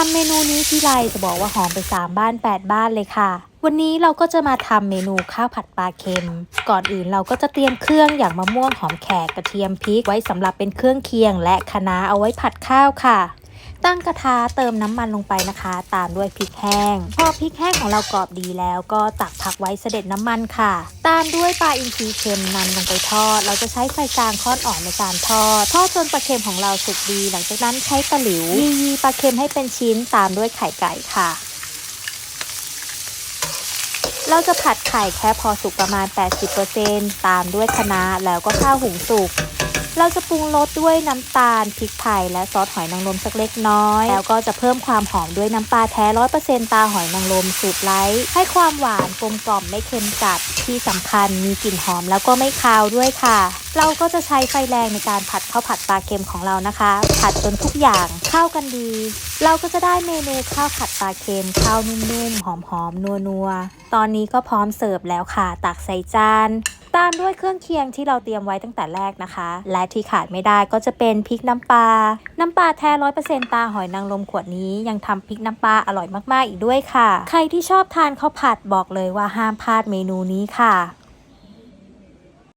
ทำเมนูนี้ที่ไรจะบอกว่าหอมไป 3 บ้าน 8 บ้านเลยค่ะ วันนี้เราก็จะมาทำเมนูข้าวผัดปลาเค็ม ก่อนอื่นเราก็จะเตรียมเครื่องอย่างมะม่วงหอมแขกกระเทียมพริกไว้สำหรับเป็นเครื่องเคียง และคะน้าเอาไว้ผัดข้าวค่ะ ตั้งกระทะเติมน้ำมันลงไปนะคะ ตามด้วยพริกแห้ง พอพริกแห้งของเรากรอบดีแล้วก็ตักพักไว้เสด็จน้ำมันค่ะ ตามด้วยปลาอินทรีเค็มนำลงไปทอด เราจะใช้ไฟกลางค่อนอ่อนในการทอด ทอดจนปลาเค็มของเราสุกดี หลังจากนั้นใช้ตะหลิวยียีปลาเค็มให้เป็นชิ้นตามด้วยไข่ไก่ค่ะเราจะผัดไข่แค่พอสุกประมาณ 80%ตามด้วยคะน้าแล้วก็ข้าวหุงสุก เราจะปรุงรสด้วยน้ำตาลพริกไทยและซอสหอยนางรมสักเล็กน้อย แล้วก็จะเพิ่มความหอมด้วยน้ำปลาแท้ร้อยเปอร์เซ็นต์ตาหอยนางรมสูตรไร้ให้ความหวานกลมกล่อมไม่เค็มจัดที่สำคัญมีกลิ่นหอมแล้วก็ไม่คาวด้วยค่ะ เราก็จะใช้ไฟแรงในการผัดข้าวผัดปลาเค็มของเรานะคะ ผัดจนทุกอย่างเข้ากันดี เราก็จะได้เมนูข้าวผัดปลาเค็มข้าวนุ่มๆหอมๆนัวๆตอนนี้ก็พร้อมเสิร์ฟแล้วค่ะตักใส่จาน ตามด้วยเครื่องเคียงที่เราเตรียมไว้ตั้งแต่แรกนะคะ และที่ขาดไม่ได้ก็จะเป็นพริกน้ำปลา น้ำปลาแท้ร้อยเปอร์เซ็นต์ตาหอยนางรมขวดนี้ยังทำพริกน้ำปลาอร่อยมากๆอีกด้วยค่ะ ใครที่ชอบทานข้าวผัดบอกเลยว่าห้ามพลาดเมนูนี้ค่ะ